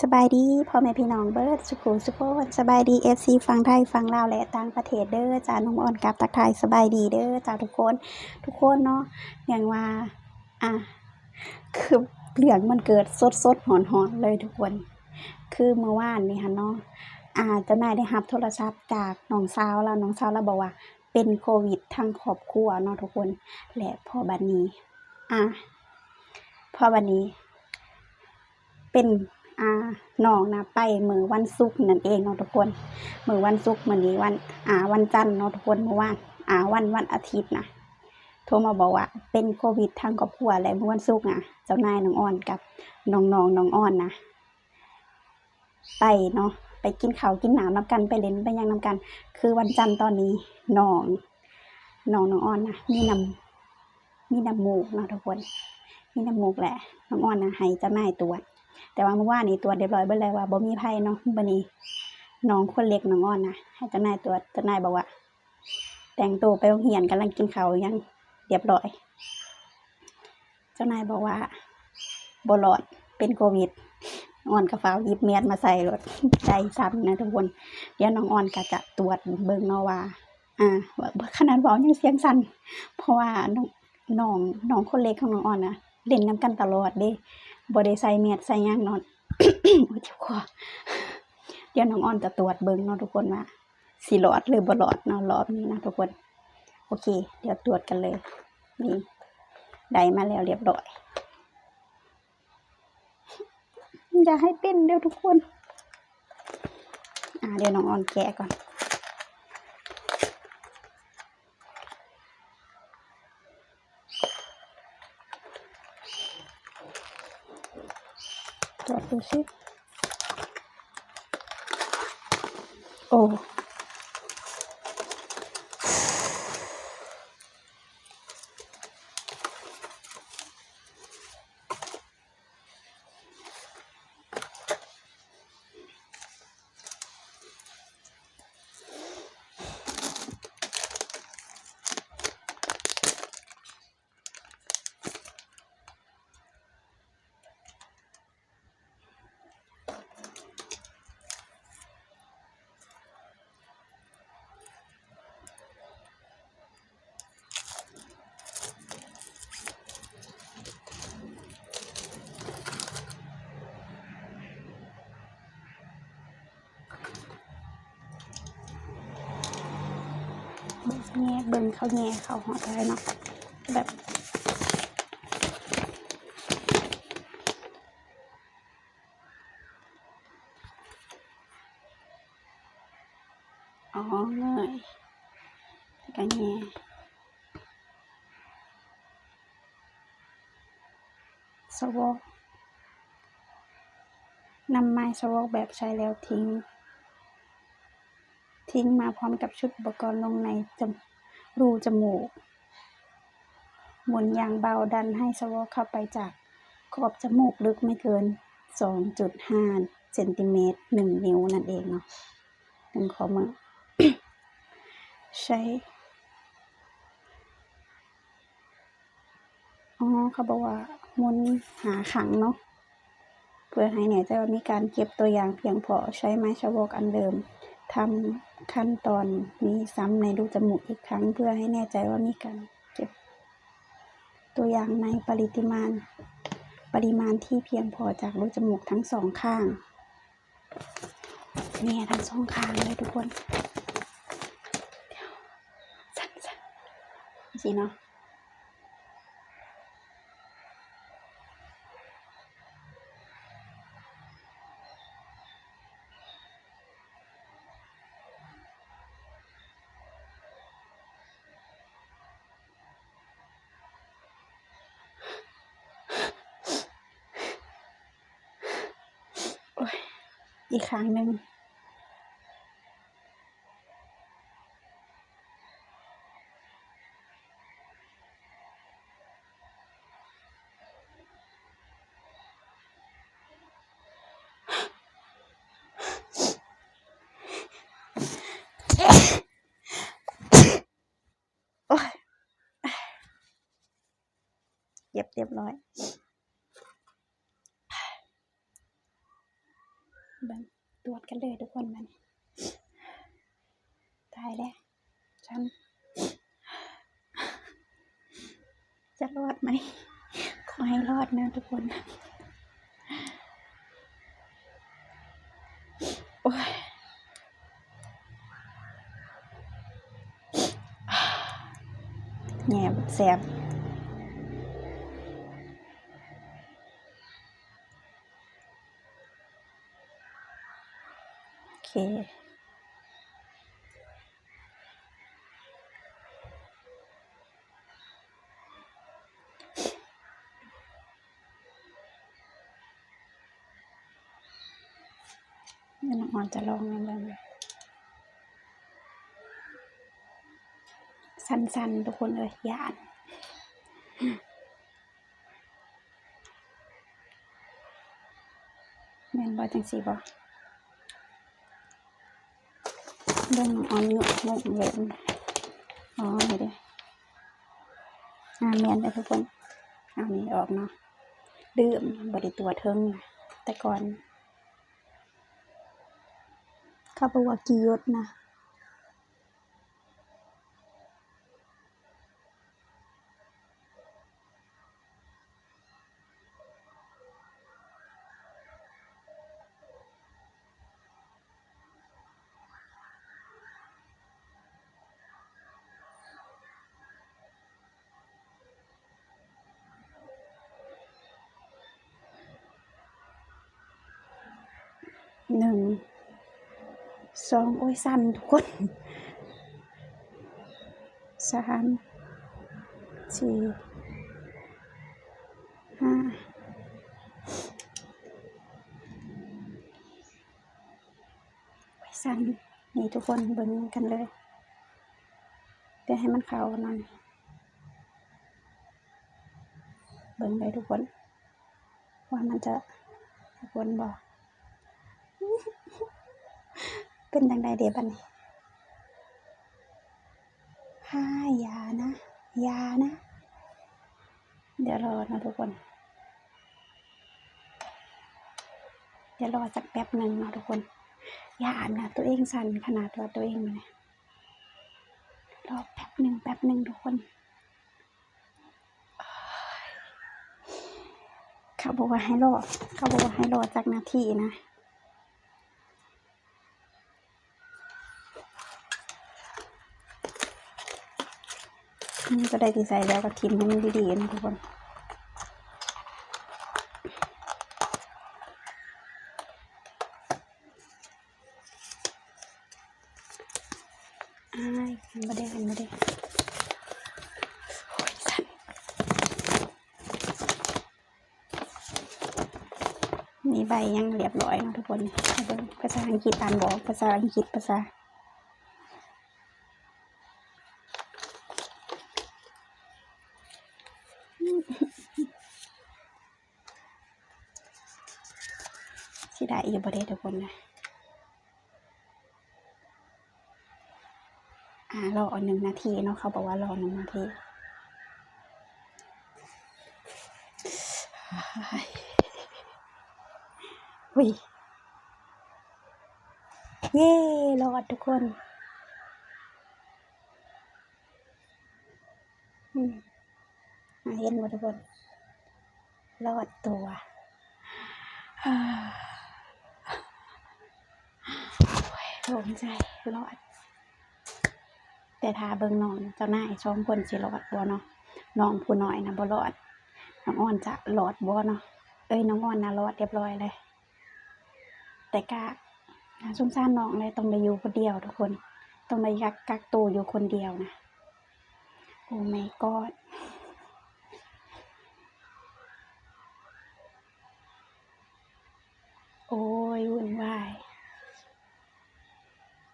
สบายดีพ่อแม่พี่น้องเบิร์ดสุขุมสุขนสบายดีเอฟซีฟังไทยฟังลาวและต่างประเทศเด้อจ้าน้องอ่อนกับตักไทยสบายดีเด้อจ้าทุกคน ทุกคนเนาะอย่างว่าอะคือเรื่องมันเกิดสดสดหอนหอนเลยทุกคน คือเมื่อวานนี่ค่ะเนาะอ่าเจ้านายได้รับโทรศัพท์จากน้องสาวแล้วน้องสาวแล้วบอกว่า เป็นโควิดทั้งครอบครัวเนาะทุกคนและพอบัดนี้อะพอบัดนี้ เป็น อ่าน้องนะไปมือวันศุกร์นั่นเองเนาะทุกคนมือวันศุกร์มื้อนี้วันอ่าวันจันทร์เนาะทุกคนเมื่อวานอ่าวันวันอาทิตย์นะโทรมาบอกว่าเป็นโควิดทางครอบครัวและเมื่อวันศุกร์อะเจ้านายน้องอ่อนกับน้องน้องน้องอ่อนนะไปเนาะไปกินข้าวกินหนามน้ำกันไปเล่นไปยังน้ำกัน คือวันจันทร์ตอนนี้น้องน้องน้องอ่อนนะมีน้ำมีน้ำมูกเนาะทุกคน มีน้ำมูกแหละ น้องอ่อนนะให้เจ้านายตรวจ แต่ว่าเมื่อวานนี้ตรวจเรียบร้อยเบิดเลยว่าบ่มีไผเนาะบัดนี้น้องคนเล็กน้องอ่อนนะให้เจ้านายตรวจเจ้านายบอกว่า แต่งตัวไปโรงเรียนกำลังกินข้าวยังเรียบร้อย เจ้านายบอกว่าบ่รอดเป็นโควิดอ่อนก็ฟ้าวหยิบเมียดมาใส่รถใจสั่นนะทุกคนเดี๋ยวน้องอ่อนก็จะตรวจเบิ่งนาว่าอ่าขนาดเว้ายังเสียงสั่นเพราะว่าน้องน้องน้องคนเล็กของน้องอ่อนนะเล่นนํกันตลอดเด้ บ่ได้ใส่เม็ดใส่หยังนอ้ยเจ็บคอเดี๋ยวน้องออนจะตรวจเบิ่งเนาะทุกคนว่าสิรอดหรือบ่รอดเนาะรอบนี้นะทุกคน โอเค เดี๋ยวตรวจกันเลยนี่ได้มาแล้วเรียบร้อยอย่าให้เป็นเดี๋ยวทุกคน อ่าเดี๋ยวน้องออนแกะก่อน ตร เบิ่งเขาแง่เขาหอดอะไรเนาะแบบอ๋อเลยแล้วก็แง่สวอกนำไม้สวอกแบบใช้แล้วทิ้ง ทิ้งมาพร้อมกับชุดอุปกรณ์ลงในจม รูจมูก หมุนอย่างเบาดันให้สวอเข้าไปจากขอบจมูกลึกไม่เกิน 2.5เซนติเมตร1นิ้วนั่นเองเนาะหนึ่งข้อมือใช้อ๋อเขาบอกว่ามุนหาขังเนาะเพื่อให้แน่ใจว่ามีการเก็บตัวอย่างเพียงพอใช้ไม้ชวกอันเดิม ทำขั้นตอนนี้ซ้ำในรูจมูกอีกครั้ง เพื่อให้แน่ใจว่ามีการเก็บ ตัวอย่างในปริมาณ ปริมาณที่เพียงพอจากรูจมูกทั้งสองข้างเนี่ยทั้งสองข้างเลยทุกคนเดี๋ยวสั่นๆสิเนาะ อีกครั้งหนึ่งโอ้ยเย็บเรียบร้อย บิ่งตรวจกันเลยทุกคนมันตายแล้วฉัน จะรอดไหมขอให้รอดนะทุกคนโอ้ยแหนบแสบ โอเค เดี๋ยว น้องออนจะลองมันเลยสั้นๆ ทุกคนเลยยานแม่นบอจังสีบอ เรื่องน้อนหยุดงงเลยอ๋อนี่เด้อาเม่นเลยทุกคนเอานี่ออกเนาะดื่มบริตัวเทิงนะแต่ก่อนข้าบอกว่ากิยศนะ หนึ่งสองโอ้ยสั้นทุกคนสามสี่ห้าโอ้ยสั้นนี่ทุกคนเบิ่งกันเลยเดี๋ยวให้มันเข้าหน่อยเบิ่งเลยทุกคน ว่ามันจะทุกคนบอก เป็นดังใดเดบันนี้ห้ายานะ ยานะ เดี๋ยวรอนะทุกคน เดี๋ยวรอสักแป๊บหนึ่งนะทุกคน อย่านะตัวเองสั่นขนาดตัวตัวเองเลยรอแป๊บหนึ่งแป๊บหนึ่งทุกคนเขาบอกว่าให้รอเขาบอกว่าให้รอจากนาทีนะ นี่ก็ได้ดีไซน์แล้วก็ทิมให้มันดีๆนะทุกคนอ้ายมันไม่ได้ไม่ได้มีใบยังเรียบร้อยนะทุกคนภาษาอังกฤษอ่านบอกภาษาอังกฤษภาษา สิได้ อยู่ประเทศทุกคนนะอ่ารอหนึ่งนาทีเนาะเขาบอกว่ารอหนึ่งนาทีวิเย้รอดทุกคนอืมเห็นหมดทุกคน รอดตัว โอ้ยโล่งใจรอด แต่ถ้าเบิ่งน้องเจ้านายชมคนสิรอดบ่เนาะน้องผู้น้อยนะบ่รอดน้องอ่อนจะรอดบ่เนาะเอ้ยน้องอ่อนนะรอดเรียบร้อยเลย แต่กะน่าสงสารน้องเลยต้องได้อยู่คนเดียวทุกคนต้องได้กักกักตัวอยู่คนเดียวนะโอ้ my god โอ้ยวุ่นวาย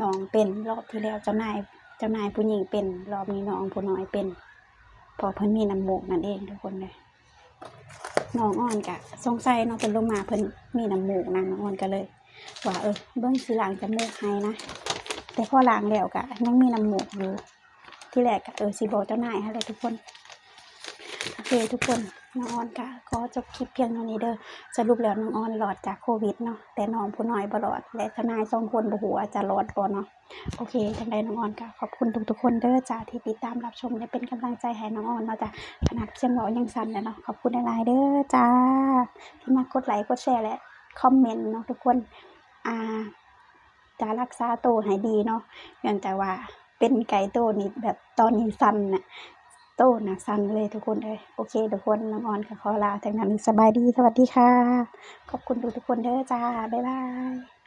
น้องเป็นรอบที่แล้วเจ้านายเจ้านายผู้หญิงเป็น รอบนี้น้องผู้น้อยเป็นเพอเพิ่นมีน้ำมูกนั่นเองทุกคนเลยน้องอ่อนกะสงสัยน้องเป็นลงมาเพิ่นมีน้ำมูกนางน้องอ่อนก็เลย ว่าเออเบิ้งสิล้างจะมูกให้นะแต่พอล้างแล้วกะยังมีน้ำมูกอยู่ที่แรกกะเออสิบอกเจ้านายให้เลยทุกคนโอเคทุกคน น้องออนก็จบคลิปเพียงเท่านี้เด้อสรุปแล้วน้องออนรอดจากโควิดเนาะแต่น้องผู้น้อยบ่รอด และทนายสองคนบ่ฮู้ว่าจะรอดบ่เนาะโอเคจังไดน้องออนก็ขอบคุณทุกๆคนเด้อจ้าที่ติดตามรับชมและเป็นกำลังใจให้น้องออนเนาะจ้ะขนาดเสียงเว้ายังสั่นเลยเนาะขอบคุณหลายๆเด้อจ้าที่มากดไลค์กดแชร์และคอมเมนต์เนาะทุกคนอ่าจะรักษาตัวให้ดีเนาะเนื่องจากว่าเป็นไก่โตนี่แบบตอนนี้สั่นน่ะ ตนะสั่นเลยทุกคนเลยโอเคทุกคนน้องออนกับคอลาแต่งนั้นสบายดีสวัสดีค่ะ ขอบคุณทุกคนเด้อจ้า บ๊ายบาย